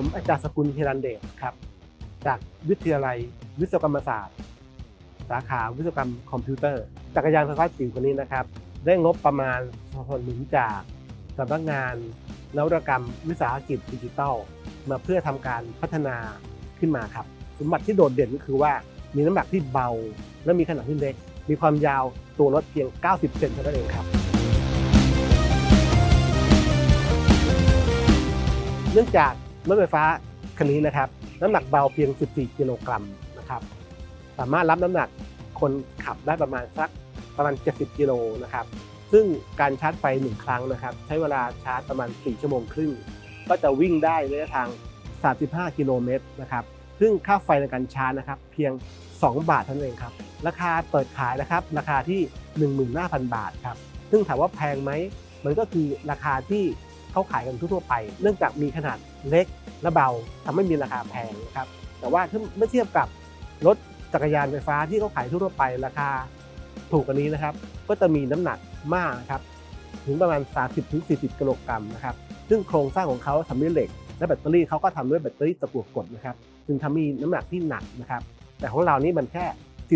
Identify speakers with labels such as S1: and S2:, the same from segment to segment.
S1: ผมอาจารย์สกุลฮิรันเดชครับ จากวิทยาลัยวิศวกรรมศาสตร์ สาขาวิศวกรรมคอมพิวเตอร์ จักรยานไฟฟ้าจิ๋วคนนี้นะครับ ได้งบประมาณสนับสนุนจากสำนักงานนวัตกรรมวิสาหกิจดิจิทัล มาเพื่อทำการพัฒนาขึ้นมาครับ สมบัติที่โดดเด่นก็คือว่ามีน้ำหนักที่เบา และมีขนาดที่เล็ก มีความยาวตัวรถเพียง 90 เซนเท่านั้นเองครับเนื่องจาก รถไฟฟ้าคันนี้นะครับน้ำหนักเบาเพียง 14 กิโลกรัมนะครับสามารถรับน้ำหนักคนขับได้ประมาณสักประมาณ 70 กิโลนะครับซึ่งการชาร์จไฟ 1 ครั้งนะครับ ใช้เวลาชาร์จประมาณ 4 ชั่วโมงครึ่ง ก็จะวิ่งได้ระยะทาง 35 กิโลเมตรนะครับซึ่งค่าไฟในการชาร์จนะครับ เพียง 2 บาทเท่านั้นเองครับ ราคาเปิดขายนะครับ ราคาที่ 15,000 บาทครับ ซึ่งถามว่าแพงไหม มันก็คือราคาที่ เขาขายกันทั่วไป เนื่องจากมีขนาดเล็กและเบาทำให้มีราคาแพงนะครับแต่ว่าถ้าเมื่อเทียบกับรถจักรยานไฟฟ้าที่เขาขายทั่วไปราคาถูกกว่านี้นะครับ ก็จะมีน้ำหนักมากนะครับถึงประมาณ 30-40 กิโลกรัมนะครับซึ่งโครงสร้างของเขาทำด้วยเหล็ก และแบตเตอรี่เขาก็ทำด้วยแบตเตอรี่ตะกั่วกดนะครับจึงทำให้มีน้ำหนักที่หนักนะครับ แต่ของเรานี่มันแค่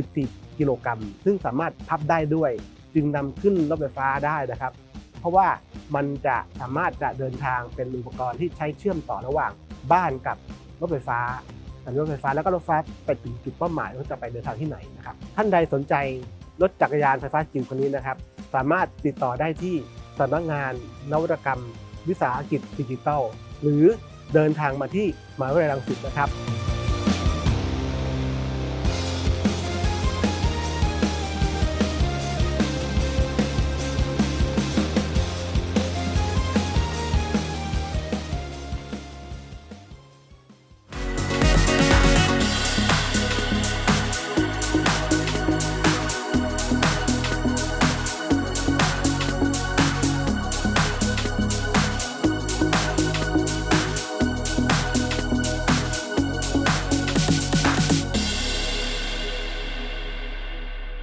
S1: 14 กิโลกรัมซึ่งสามารถพับได้ด้วย จึงนำขึ้นรถไฟฟ้าได้นะครับ เพราะว่า มันจะสามารถจะเดินทางเป็นอุปกรณ์ที่ใช้เชื่อมต่อระหว่างบ้านกับรถไฟฟ้าสถานีรถไฟฟ้าแล้วก็รถไฟฟ้าไปถึงจุดเป้าหมายว่าจะไปเดินทางที่ไหนนะครับท่านใดสนใจรถจักรยานไฟฟ้าจิ๋วคนนี้นะครับ สามารถติดต่อได้ที่สำนักงานนวัตกรรม วิสาหกิจดิจิทัล หรือเดินทางมาที่มหาวิทยาลัยรังสิตนะครับ